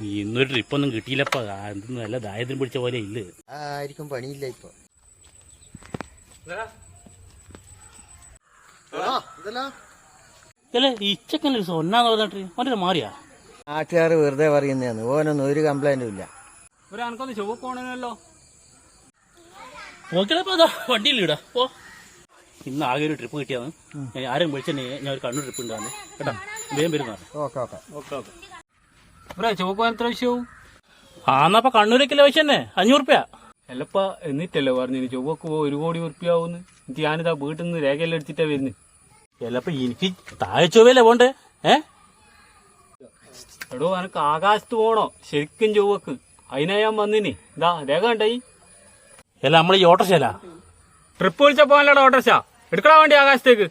ഇന്നൊരു ട്രിപ്പൊന്നും കിട്ടിയില്ലപ്പാ. നല്ല ദാരിദ്ര്യം പിടിച്ച പോലെ ഇല്ല? ആയിരിക്കും പണിയില്ല ഇപ്പൊ. ഇച്ചക്കൻ ഒരു ഒന്നാന്ന് പറഞ്ഞിട്ട് ഓന്റെ മാറിയാ? നാട്ടുകാർ വെറുതെ പറയുന്നതാണ് ഓനൊന്നും ഒരു കംപ്ലൈന്റും ഇല്ല. ഒരു അനക്കൊന്ന് ചൊവ്വ പോണല്ലോ നോക്കിയപ്പോ അതാ വണ്ടിയിലിടാ പോ. ഇന്ന് ആകെ ഒരു ട്രിപ്പ് കിട്ടിയാണ് ആരും വിളിച്ചെന്നെ ഞാൻ ഒരു കണ്ണൂർ ട്രിപ്പ് ഉണ്ടാകുന്നു കേട്ടോ? വേഗം വരുന്ന ഓക്കെ ഓക്കെ. Okay okay. ചൊവ്വ പോകാൻ എത്ര വിഷയവും ആ എന്നാ കണ്ണൂരേക്കല്ലേ പൈസ തന്നെ? അഞ്ഞൂറ് റുപ്യ അല്ലപ്പ എന്നിട്ടല്ലേ പറഞ്ഞു ചൊവ്വക്ക് പോ ഒരു കോടി ഉറുപ്പിയാവുന്നു എനിക്ക് ഞാനിതാ വീട്ടിൽ നിന്ന് രേഖയെല്ലാം എടുത്തിട്ടാ വരുന്നത് ചിലപ്പോ എനിക്ക് താഴെ ചൊവ്വല്ലേ പോണ്ടേ? ഏ? എടോ എനക്ക് ആകാശത്ത് പോണോ. ശരിക്കും ചൊവ്വക്ക്. അതിനാ ഞാൻ വന്നിനി. ഇതാ രേഖ ഉണ്ടായി അല്ല നമ്മൾ ഈ ഓട്ടോശാല ട്രിപ്പ് വിളിച്ച പോകാനല്ലോ ഓട്ടോറിക്ഷ. എടുക്കടാ വേണ്ടി ആകാശത്തേക്ക്.